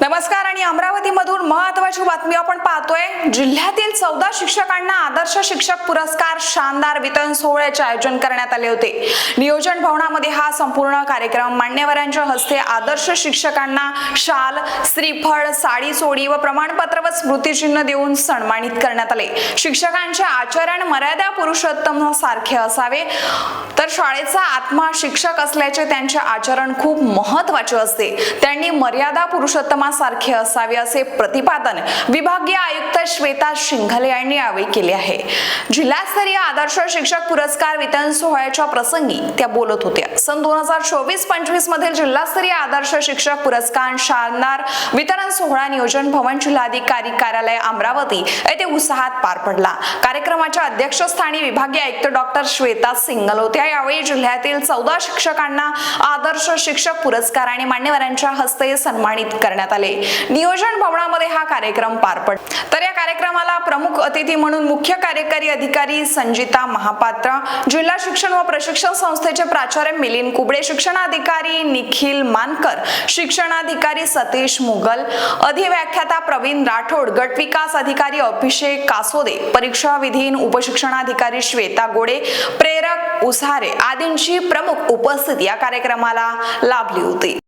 नमस्कार आणि अमरावतीमधून महत्वाची बातमी आपण पाहतोय. जिल्ह्यातील चौदा शिक्षकांना आदर्श शिक्षक पुरस्कार शानदार वितरण सोहळ्याचे आयोजन करण्यात आले होते. नियोजन भवनामध्ये हा संपूर्ण कार्यक्रम मान्यवरांच्या हस्ते आदर्श शिक्षकांना शाल श्रीफळ साडी चोडी व प्रमाणपत्र व स्मृतिचिन्ह देऊन सन्मानित करण्यात आले. शिक्षकांचे आचरण मर्यादा पुरुषोत्तम सारखे असावे. तर शाळेचा आत्मा शिक्षक असल्याचे त्यांचे आचरण खूप महत्त्वाचे असते. त्यांनी मर्यादा पुरुषोत्तमासारखे असावे असे प्रतिपादन विभागीय आयुक्त श्वेता शिंघले यांनी यावेळी केले आहे. जिल्हास्तरीय आदर्श शिक्षक पुरस्कार वितरण सोहळ्याच्या प्रसंगी त्या बोलत होत्या. सन दोन हजार चोवीस पंचवीस मधील जिल्हास्तरीय आदर्श शिक्षक पुरस्कार शानदार वितरण सोहळा नियोजन भवन जिल्हाधिकारी कार्यालय अमरावती येथे उत्साहात पार पडला. कार्यक्रमाच्या अध्यक्षस्थानी विभागीय आयुक्त डॉक्टर श्वेता सिंगल होत्या. यावेळी जिल्ह्यातील चौदा शिक्षकांना आदर्श शिक्षक पुरस्कार आणि मान्यवरांच्या हस्ते सन्मानित करण्यात आले. नियोजन भवनामध्ये हा कार्यक्रम पार पड तर या कार्यक्रमाला प्रमुख अतिथी म्हणून मुख्य कार्यकारी अधिकारी संजिता महापात्र जिल्हा शिक्षण व प्रशिक्षण संस्थेचे प्राचार्य मिलिंद कुबडे शिक्षणाधिकारी निखिल मानकर शिक्षणाधिकारी सतीश मुगल अधिव्याख्याता प्रवीण राठोड गट विकास अधिकारी अभिषेक कासोदे परीक्षा विधीन उपशिक्षणाधिकारी श्वेता गोडे प्रेरक उसारे आदींची प्रमुख उपस्थिती या कार्यक्रमाला लाभली होती.